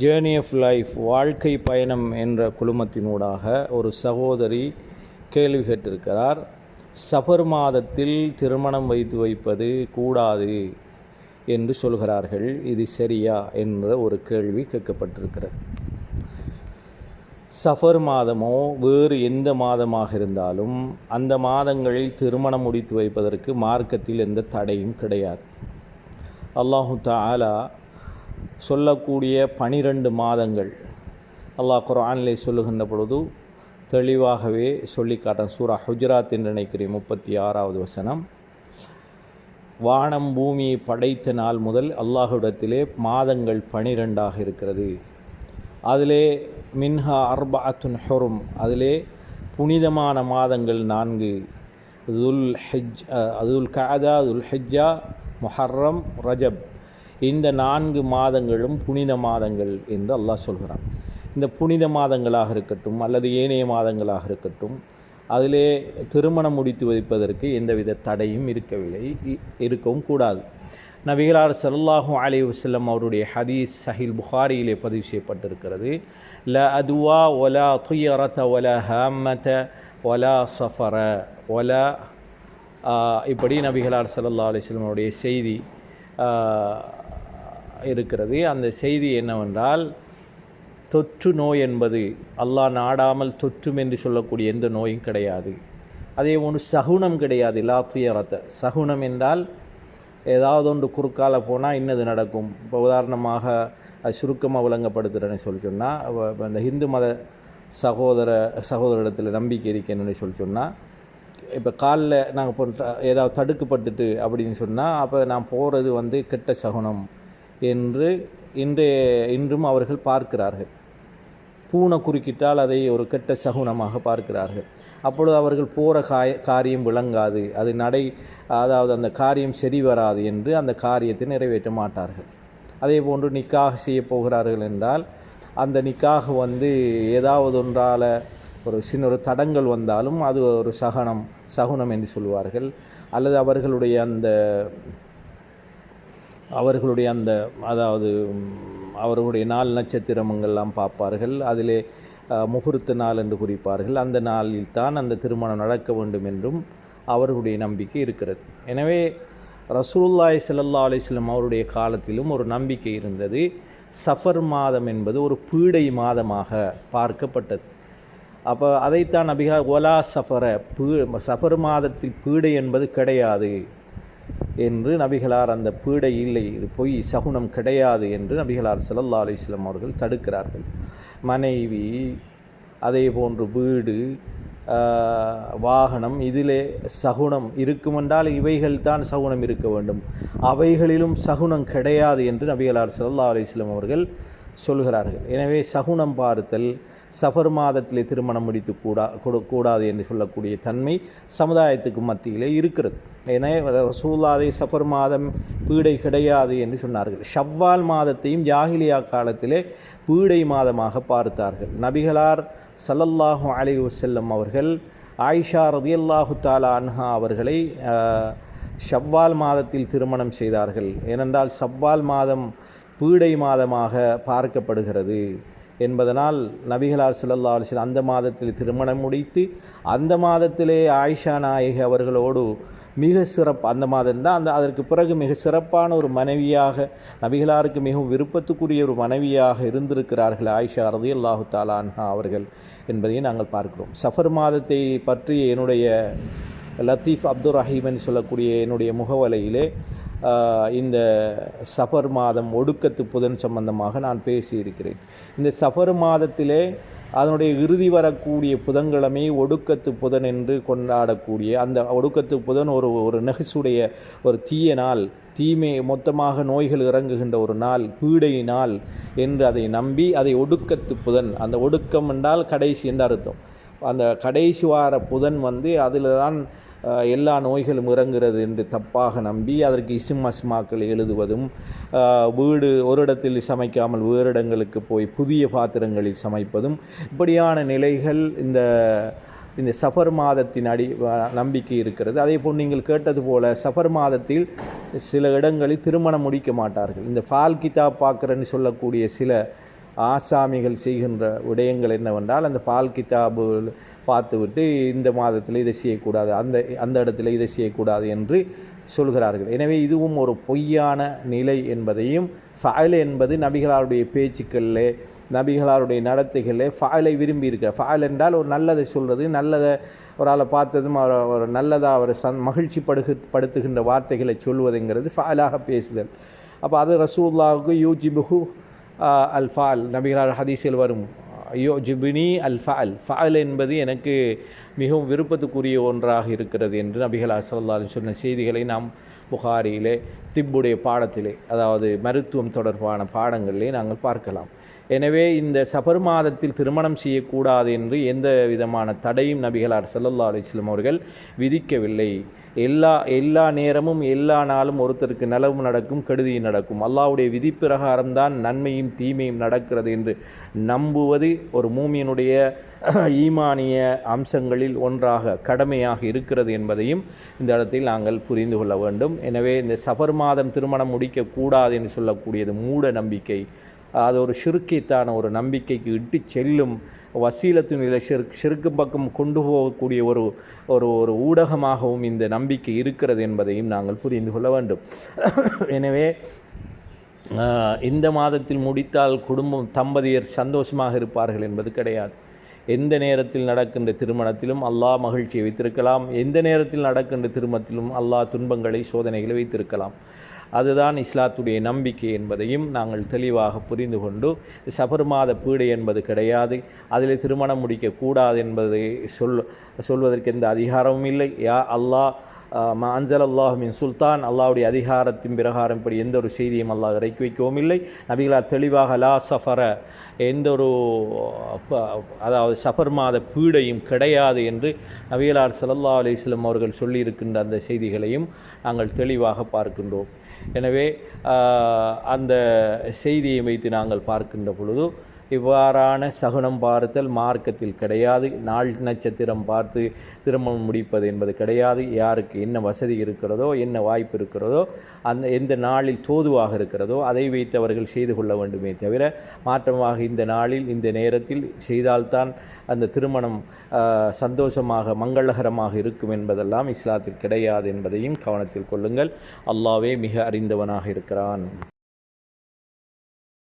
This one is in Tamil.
ஜேர்னி ஆஃப் லைஃப் வாழ்க்கை பயணம் என்ற குழுமத்தினூடாக ஒரு சகோதரி கேள்வி கேட்டிருக்கிறார். சஃபர் மாதத்தில் திருமணம் வைத்து வைப்பது கூடாது என்று சொல்கிறார்கள். இது சரியா என்ற ஒரு கேள்வி கேட்கப்பட்டிருக்கிறது. சஃபர் மாதமோ வேறு எந்த மாதமாக இருந்தாலும் அந்த மாதங்களில் திருமணம் முடித்து வைப்பதற்கு மார்க்கத்தில் எந்த தடையும் கிடையாது. அல்லாஹு தாலா சொல்லக்கூடிய பனிரெண்டு மாதங்கள் அல்லாஹ் குரானிலே சொல்லுகின்ற பொழுது தெளிவாகவே சொல்லி சூரா ஹுஜராத் என்று நினைக்கிறேன் முப்பத்தி ஆறாவது வசனம். வானம் பூமியை படைத்த நாள் முதல் அல்லாஹுடத்திலே மாதங்கள் பனிரெண்டாக இருக்கிறது. அதிலே மின்ஹா அர்பாத்துன் ஹொரும் அதிலே புனிதமான மாதங்கள் நான்கு. துல் ஹெஜ் அதுல் காதா துல் ஹெஜ்ஜா முஹர்ரம் ரஜப். இந்த நான்கு மாதங்களும் புனித மாதங்கள் என்று அல்லாஹ் சொல்கிறான். இந்த புனித மாதங்களாக இருக்கட்டும் அல்லது ஏனைய மாதங்களாக இருக்கட்டும் அதிலே திருமணம் முடித்து வைப்பதற்கு எந்தவித தடையும் இருக்கவில்லை இருக்கவும் கூடாது. நபிகளார் சல்லாஹூ அலி வசல்லம் அவருடைய ஹதீஸ் சஹில் புகாரியிலே பதிவு செய்யப்பட்டிருக்கிறது. ல அதுவா ஒலா துயரத ஒல ஹாமத ஒலா சஃபர ஒல இப்படி நபிகளார் சல்லா அலிஸ்லம் அவருடைய செய்தி இருக்கிறது. அந்த செய்தி என்னவென்றால் தொற்று நோய் என்பது அல்லாஹ் நாடாமல் தொற்றும் என்று சொல்லக்கூடிய எந்த நோயும் கிடையாது. அதே ஒன்று சகுனம் கிடையாது. லா சகுனம் என்றால் ஏதாவது ஒன்று குறுக்கால போனால் இன்னது நடக்கும். இப்போ உதாரணமாக அது சுருக்கமாக விளங்கப்படுத்துகிறேன்னு சொல்லி சொன்னால் இந்த ஹிந்து மத சகோதர சகோதரிடத்தில் நம்பிக்கை இருக்கேன்னு சொல்லி சொன்னால் இப்போ காலில் நாங்கள் இப்போ ஏதாவது தடுக்கப்பட்டுட்டு அப்படின்னு சொன்னால் அப்போ நான் போகிறது வந்து கெட்ட சகுனம். என்று இன்றைய இன்றும் அவர்கள் பார்க்கிறார்கள். பூனை குறுக்கிட்டால் அதை ஒரு கெட்ட சகுனமாக பார்க்கிறார்கள். அப்பொழுது அவர்கள் போகிற காய காரியம் விளங்காது. அது நடை அதாவது அந்த காரியம் சரி வராது என்று அந்த காரியத்தை நிறைவேற்ற மாட்டார்கள். அதே போன்று நிக்காக செய்ய போகிறார்கள் என்றால் அந்த நிக்காக வந்து ஏதாவது ஒன்றால் ஒரு சின்ன ஒரு தடங்கள் வந்தாலும் அது ஒரு சகனம் சகுனம் என்று சொல்வார்கள் அல்லது அவர்களுடைய அந்த அவர்களுடைய அந்த அதாவது அவர்களுடைய நாள் நட்சத்திரங்கள்லாம் பார்ப்பார்கள். அதிலே முகூர்த்த நாள் என்று குறிப்பார்கள். அந்த நாளில் தான் அந்த திருமணம் நடக்க வேண்டும் என்றும் அவர்களுடைய நம்பிக்கை இருக்கிறது. எனவே ரசூல்லாய் சல்லா அலிஸ்லம் அவருடைய காலத்திலும் ஒரு நம்பிக்கை இருந்தது. சஃபர் மாதம் என்பது ஒரு பீடை மாதமாக பார்க்கப்பட்டது. அப்போ அதைத்தான் அபிகா ஒலா சஃபர பீ சஃபர் மாதத்தில் பீடை என்பது கிடையாது. என்று நபிகளார் அந்த பீடை இல்லை இது பொய் சகுனம் கிடையாது என்று நபிகளார் சல்லல்லா அலிஸ்லாம் அவர்கள் தடுக்கிறார்கள். மனைவி அதே போன்று வீடு வாகனம் இதிலே சகுனம் இருக்குமென்றால் இவைகள் தான் சகுனம் இருக்க வேண்டும். அவைகளிலும் சகுனம் கிடையாது என்று நபிகளார் சல்லா அலிஸ்லாம் அவர்கள் சொல்கிறார்கள். எனவே சகுனம் பார்த்தல் சஃபர் மாதத்திலே திருமணம் முடித்து கூடா கூடாது என்று சொல்லக்கூடிய தன்மை சமுதாயத்துக்கு மத்தியிலே இருக்கிறது. எனவே ரசூல்லாதை சஃபர் மாதம் பீடை கிடையாது என்று சொன்னார்கள். ஷவ்வால் மாதத்தையும் ஜாகிலியா காலத்திலே பீடை மாதமாக பார்த்தார்கள். நபிகளார் சல்லல்லாஹு அலி வசல்லம் அவர்கள் ஆயிஷா ரதியல்லாஹு தாலா அன்ஹா அவர்களை ஷவ்வால் மாதத்தில் திருமணம் செய்தார்கள். ஏனென்றால் ஷவ்வால் மாதம் பீடை மாதமாக பார்க்கப்படுகிறது என்பதனால் நபிகளார் சிலல்லா அலிஸ்லாம் அந்த மாதத்தில் திருமணம் முடித்து அந்த மாதத்திலே ஆயிஷா நாயகி அவர்களோடு மிக சிறப்பு அந்த மாதம் தான் அந்த அதற்கு பிறகு மிக சிறப்பான ஒரு மனைவியாக நபிகளாருக்கு மிகவும் விருப்பத்துக்குரிய ஒரு மனைவியாக இருந்திருக்கிறார்கள் ஆயிஷா ரதி அல்லாஹு தாலான்ஹா அவர்கள் என்பதையும் நாங்கள் பார்க்கிறோம். சஃபர் மாதத்தை பற்றி என்னுடைய லத்தீஃப் அப்துல் ரஹீமன் சொல்லக்கூடிய என்னுடைய முகவலையிலே இந்த சஃபர் மாதம் ஒடுக்கத்து புதன் சம்பந்தமாக நான் பேசியிருக்கிறேன். இந்த சஃபர் மாதத்திலே அதனுடைய இறுதி வரக்கூடிய புதன்கிழமை ஒடுக்கத்து புதன் என்று கொண்டாடக்கூடிய அந்த ஒடுக்கத்து புதன் ஒரு ஒரு நெகுசுடைய ஒரு தீய நாள். தீமை மொத்தமாக நோய்கள் இறங்குகின்ற ஒரு நாள் பீடை நாள் என்று அதை நம்பி அதை ஒடுக்கத்து புதன். அந்த ஒடுக்கம் என்றால் கடைசி என்று அர்த்தம். அந்த கடைசி வார புதன் வந்து அதில் தான் எல்லா நோய்களும் இறங்குகிறது என்று தப்பாக நம்பி அதற்கு இசும் அஸ்மாக்கள் எழுதுவதும் வீடு ஒரு இடத்தில் சமைக்காமல் வேறு இடங்களுக்கு போய் புதிய பாத்திரங்களில் சமைப்பதும் இப்படியான நிலைகள் இந்த இந்த சஃபர் மாதத்தின் அடி நம்பிக்கை இருக்கிறது. அதே போல் நீங்கள் கேட்டது போல சஃபர் மாதத்தில் சில இடங்களில் திருமணம் முடிக்க மாட்டார்கள். இந்த ஃபால் கிதாப் பார்க்குறேன்னு சொல்லக்கூடிய சில ஆசாமிகள் செய்கின்ற விடயங்கள் என்னவென்றால் அந்த பால் கிதாபு பார்த்துவிட்டு இந்த மாதத்தில் இதை செய்யக்கூடாது அந்த அந்த இடத்துல இதை செய்யக்கூடாது என்று சொல்கிறார்கள். எனவே இதுவும் ஒரு பொய்யான நிலை என்பதையும் ஃபயல் என்பது நபிகளாருடைய பேச்சுக்களில் நபிகளாருடைய நடத்தைகளில் ஃபயலை விரும்பி இருக்கிறார். ஃபயல் என்றால் ஒரு நல்லதை சொல்கிறது நல்லதை ஒரு ஆளை பார்த்ததும் அவர் ஒரு நல்லதாக அவரை சந் மகிழ்ச்சி படுகு படுத்துகின்ற வார்த்தைகளை சொல்வதுங்கிறது ஃபயலாக பேசுதல். அப்போ அது ரசூல்லாவுக்கு யூஜிபுஹு அல் ஃபால் நபிகளார் ஹதீஸில் வரும். ஐயோ ஜிபினி அல் ஃபஅல் ஃபஅல் என்பது எனக்கு மிகவும் விருப்பத்துக்குரிய ஒன்றாக இருக்கிறது என்று நபிகள் அசல்லாலும் சொன்ன செய்திகளை நாம் புகாரியிலே திப்புடைய பாடத்திலே அதாவது மருத்துவம் தொடர்பான பாடங்களிலே நாங்கள் பார்க்கலாம். எனவே இந்த சபர் மாதத்தில் திருமணம் செய்யக்கூடாது என்று எந்த விதமான தடையும் நபிகளார் சல்லல்லா அலிஸ்லம் அவர்கள் விதிக்கவில்லை. எல்லா எல்லா நேரமும் எல்லா நாளும் ஒருத்தருக்கு நலவும் நடக்கும் கெடுதியும் நடக்கும். அல்லாவுடைய விதி பிரகாரம்தான் நன்மையும் தீமையும் நடக்கிறது என்று நம்புவது ஒரு மூமியனுடைய ஈமானிய அம்சங்களில் ஒன்றாக கடமையாக இருக்கிறது என்பதையும் இந்த இடத்தில் நாங்கள் புரிந்து கொள்ள வேண்டும். எனவே இந்த சபர் மாதம் திருமணம் முடிக்கக்கூடாது என்று சொல்லக்கூடியது மூட நம்பிக்கை. அது ஒரு ஷிருக்கித்தான ஒரு நம்பிக்கைக்கு இட்டு செல்லும் வசீலத்தின் நிலை ஷிர்க் ஷிருக்கு பக்கம் கொண்டு போகக்கூடிய ஒரு ஒரு ஒரு ஊடகமாகவும் இந்த நம்பிக்கை இருக்கிறது என்பதையும் நாங்கள் புரிந்து கொள்ள வேண்டும். எனவே இந்த மாதத்தில் முடித்தால் குடும்பம் தம்பதியர் சந்தோஷமாக இருப்பார்கள் என்பது கிடையாது. எந்த நேரத்தில் நடக்கின்ற திருமணத்திலும் அல்லாஹ் மகிழ்ச்சியை வைத்திருக்கலாம். எந்த நேரத்தில் நடக்கின்ற திருமணத்திலும் அல்லாஹ் துன்பங்களை சோதனைகளை வைத்திருக்கலாம். அதுதான் இஸ்லாத்துடைய நம்பிக்கை என்பதையும் நாங்கள் தெளிவாக புரிந்து கொண்டு சபர்மாத பீடை என்பது கிடையாது அதில் திருமணம் முடிக்கக்கூடாது என்பதை சொல் சொல்வதற்கு எந்த அதிகாரமும் இல்லை. யா அல்லாஹ் அன்சல் அல்லாஹ் மின் சுல்தான் அல்லாவுடைய அதிகாரத்தின் பிரகாரம் இப்படி எந்த ஒரு செய்தியும் அல்லாஹ் இறக்கி வைக்கவும் இல்லை. நபிகளார் தெளிவாக லா சஃபர எந்த ஒரு அதாவது சஃபர் மாத பீடையும் கிடையாது என்று நபிகளார் சல்லா அலிஸ்லம் அவர்கள் சொல்லியிருக்கின்ற அந்த செய்திகளையும் நாங்கள் தெளிவாக பார்க்கின்றோம். எனவே அந்த செய்தியை வைத்து நாங்கள் பார்க்கின்ற பொழுது இவ்வாறான சகுனம் பார்த்தல் மார்க்கத்தில் கிடையாது. நாள் நட்சத்திரம் பார்த்து திருமணம் முடிப்பது என்பது கிடையாது. யாருக்கு என்ன வசதி இருக்கிறதோ என்ன வாய்ப்பு இருக்கிறதோ அந்த எந்த நாளில் தோதுவாக இருக்கிறதோ அதை வைத்து அவர்கள் செய்து கொள்ள வேண்டுமே தவிர மாற்றமாக இந்த நாளில் இந்த நேரத்தில் செய்தால்தான் அந்த திருமணம் சந்தோஷமாக மங்களகரமாக இருக்கும் என்பதெல்லாம் இஸ்லாத்தில் கிடையாது என்பதையும் கவனத்தில் கொள்ளுங்கள். அல்லாவே மிக அறிந்தவனாக இருக்கிறான்.